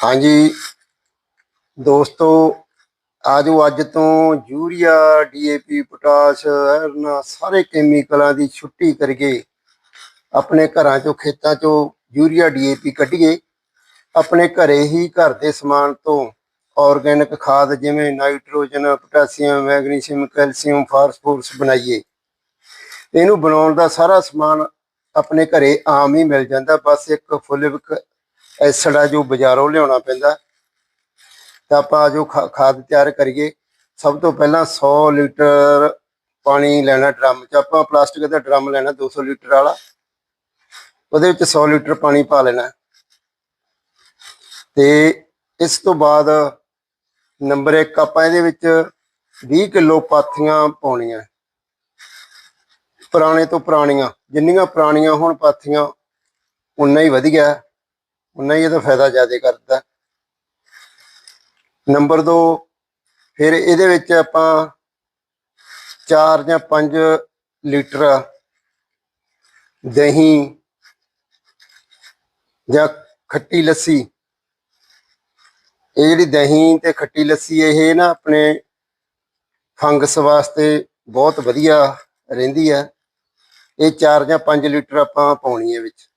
ਹਾਂਜੀ। ਦੋਸਤੋ, ਆਜੋ ਅੱਜ ਤੋਂ ਯੂਰੀਆ ਡੀਏਪੀ ਪੋਟਾਸ਼, ਐਰਨ, ਸਾਰੇ ਕੈਮੀਕਲਾਂ ਦੀ ਛੁੱਟੀ ਕਰੀਏ ਆਪਣੇ ਘਰਾਂ ਚੋਂ, ਖੇਤਾਂ ਚੋਂ ਯੂਰੀਆ ਡੀਏਪੀ ਕੱਢੀਏ। ਆਪਣੇ ਘਰੇ ਹੀ ਘਰ ਦੇ ਸਮਾਨ ਤੋਂ ਆਰਗੈਨਿਕ ਖਾਦ ਜਿਵੇਂ nitrogen, potassium, magnesium, calcium, phosphorus ਬਣਾਈਏ। ਇਹਨੂੰ ਬਣਾਉਣ ਦਾ ਸਾਰਾ ਸਮਾਨ ਆਪਣੇ ਘਰੇ ਆਮ ਹੀ ਮਿਲ ਜਾਂਦਾ। ਬਸ ਇੱਕ ਫੁੱਲਿਕ ਐਸਿਡ ਆ ਜੋ ਬਾਜ਼ਾਰੋਂ ਲਿਆਉਣਾ ਪੈਂਦਾ, ਤਾਂ ਆਪਾਂ ਜੋ ਖਾ- ਖਾਦ ਤਿਆਰ ਕਰੀਏ, ਸਭ ਤੋਂ ਪਹਿਲਾਂ 100 ਲੀਟਰ ਪਾਣੀ ਲੈਣਾ ਡਰਮ 'ਚ, ਆਪਾਂ ਪਲਾਸਟਿਕ ਦਾ ਡਰਮ ਲੈਣਾ 200 ਲੀਟਰ ਵਾਲਾ, ਉਹਦੇ ਵਿੱਚ 100 ਲੀਟਰ ਪਾਣੀ ਪਾ ਲੈਣਾ। ਤੇ ਇਸ ਤੋਂ ਬਾਅਦ ਨੰਬਰ 1 ਆਪਾਂ ਇਹਦੇ ਵਿੱਚ 20 ਕਿਲੋ ਪਾਥੀਆਂ ਪਾਉਣੀਆਂ। ਪੁਰਾਣੇ ਤੋਂ ਪੁਰਾਣੀਆਂ, ਜਿੰਨੀਆਂ ਪੁਰਾਣੀਆਂ ਹੁਣ ਪਾਥੀਆਂ, ਉਨਾ ਹੀ ਵਧੀਆ। ਉਨਾ ਹੀ ਇਹਦਾ ਫਾਇਦਾ ਜ਼ਿਆਦਾ ਕਰਦਾ ਨੰਬਰ 2 ਫਿਰ ਇਹਦੇ ਵਿੱਚ ਆਪਾਂ 4 ਜਾਂ 5 ਲੀਟਰ ਦਹੀਂ ਜਾਂ ਖੱਟੀ ਲੱਸੀ। ਇਹ ਜਿਹੜੀ ਦਹੀਂ ਤੇ ਖੱਟੀ ਲੱਸੀ, ਇਹ ਨਾ ਆਪਣੇ ਫੰਗਸ ਵਾਸਤੇ ਬਹੁਤ ਵਧੀਆ ਰਹਿੰਦੀ ਹੈ ਇਹ 4 ਜਾਂ 5 ਲੀਟਰ ਆਪਾਂ ਪਾਉਣੀ ਹੈ ਵਿੱਚ।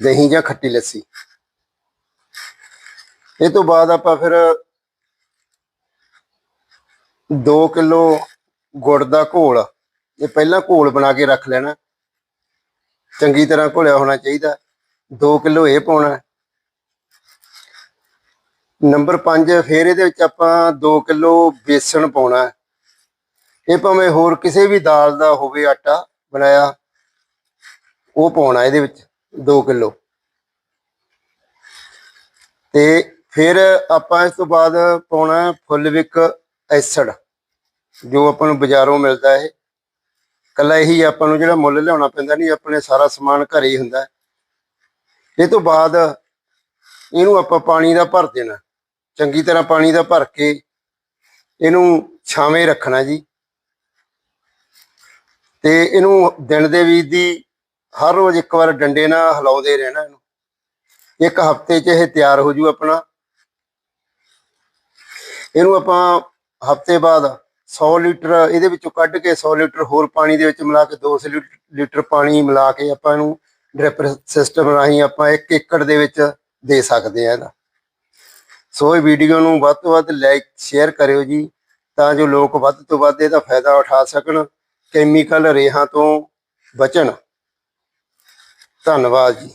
ਦਹੀਂ ਜਾਂ ਖੱਟੀ ਲੱਸੀ। ਇਹ ਤੋਂ ਬਾਅਦ ਆਪਾਂ ਫਿਰ 2 ਕਿਲੋ ਗੁੜ ਦਾ ਘੋਲ, ਇਹ ਪਹਿਲਾਂ ਘੋਲ ਬਣਾ ਕੇ ਰੱਖ ਲੈਣਾ। ਚੰਗੀ ਤਰ੍ਹਾਂ ਘੋਲਿਆ ਹੋਣਾ ਚਾਹੀਦਾ। 2 ਕਿਲੋ ਇਹ ਪਾਉਣਾ। ਨੰਬਰ 5 ਫਿਰ ਇਹਦੇ ਵਿੱਚ ਆਪਾਂ 2 ਕਿਲੋ ਬੇਸਣ ਪਾਉਣਾ। ਇਹ ਭਾਵੇਂ ਹੋਰ ਕਿਸੇ ਵੀ ਦਾਲ ਦਾ ਹੋਵੇ ਆਟਾ ਬਣਾਇਆ, ਉਹ ਪਾਉਣਾ ਇਹਦੇ ਵਿੱਚ। 2 ਕਿਲੋ। ਤੇ ਫਿਰ ਆਪਾਂ ਇਸ ਤੋਂ ਬਾਅਦ ਪਾਉਣਾ ਫੁੱਲਵਿਕ ਐਸਿਡ ਜੋ ਆਪਾਂ ਨੂੰ ਬਾਜ਼ਾਰੋਂ ਮਿਲਦਾ ਹੈ ਕੱਲਾ ਇਹੀ ਆਪਾਂ ਨੂੰ ਜਿਹੜਾ ਮੁੱਲ ਲਿਆਉਣਾ ਪੈਂਦਾ ਨਹੀਂ, ਆਪਣੇ ਸਾਰਾ ਸਮਾਨ ਘਰੇ ਹੀ ਹੁੰਦਾ ਇਹ ਤੋਂ ਬਾਅਦ ਇਹਨੂੰ ਆਪਾਂ ਪਾਣੀ ਦਾ ਭਰ ਦੇਣਾ ਚੰਗੀ ਤਰ੍ਹਾਂ ਪਾਣੀ ਦਾ ਭਰ ਕੇ ਇਹਨੂੰ ਛਾਵੇਂ ਰੱਖਣਾ ਜੀ। ਤੇ ਇਹਨੂੰ ਦਿਨ ਦੇ ਵਿੱਚ ਦੀ ਹਰ ਰੋਜ਼ ਇੱਕ ਵਾਰ ਡੰਡੇ ਨਾਲ ਹਿਲਾਉਂਦੇ ਰਹਿਣਾ ਇਹਨੂੰ। ਇੱਕ ਹਫ਼ਤੇ 'ਚ ਇਹ ਤਿਆਰ ਹੋ ਜੂ ਆਪਣਾ। ਇਹਨੂੰ ਆਪਾਂ ਹਫ਼ਤੇ ਬਾਅਦ 100 ਲੀਟਰ, ਇਹਦੇ ਵਿੱਚੋਂ ਕੱਢ ਕੇ 100 ਲੀਟਰ ਹੋਰ ਪਾਣੀ ਦੇ ਵਿੱਚ ਮਿਲਾ ਕੇ 200 ਲੀਟ- ਲੀਟਰ ਪਾਣੀ ਮਿਲਾ ਕੇ ਆਪਾਂ ਇਹਨੂੰ ਡ੍ਰਿਪ ਸਿਸਟਮ ਰਾਹੀਂ ਆਪਾਂ 1 ਏਕੜ ਦੇ ਵਿੱਚ ਦੇ ਸਕਦੇ ਆ ਇਹਦਾ। ਸੋ ਇਹ ਵੀਡੀਓ ਨੂੰ ਵੱਧ ਤੋਂ ਵੱਧ ਲਾਈਕ, ਸ਼ੇਅਰ ਕਰਿਓ ਜੀ, ਤਾਂ ਜੋ ਲੋਕ ਵੱਧ ਤੋਂ ਵੱਧ ਇਹਦਾ ਫਾਇਦਾ ਉਠਾ ਸਕਣ, ਕੈਮੀਕਲ ਰੇਹਾਂ ਤੋਂ ਬਚਣ। ਧੰਨਵਾਦ ਜੀ।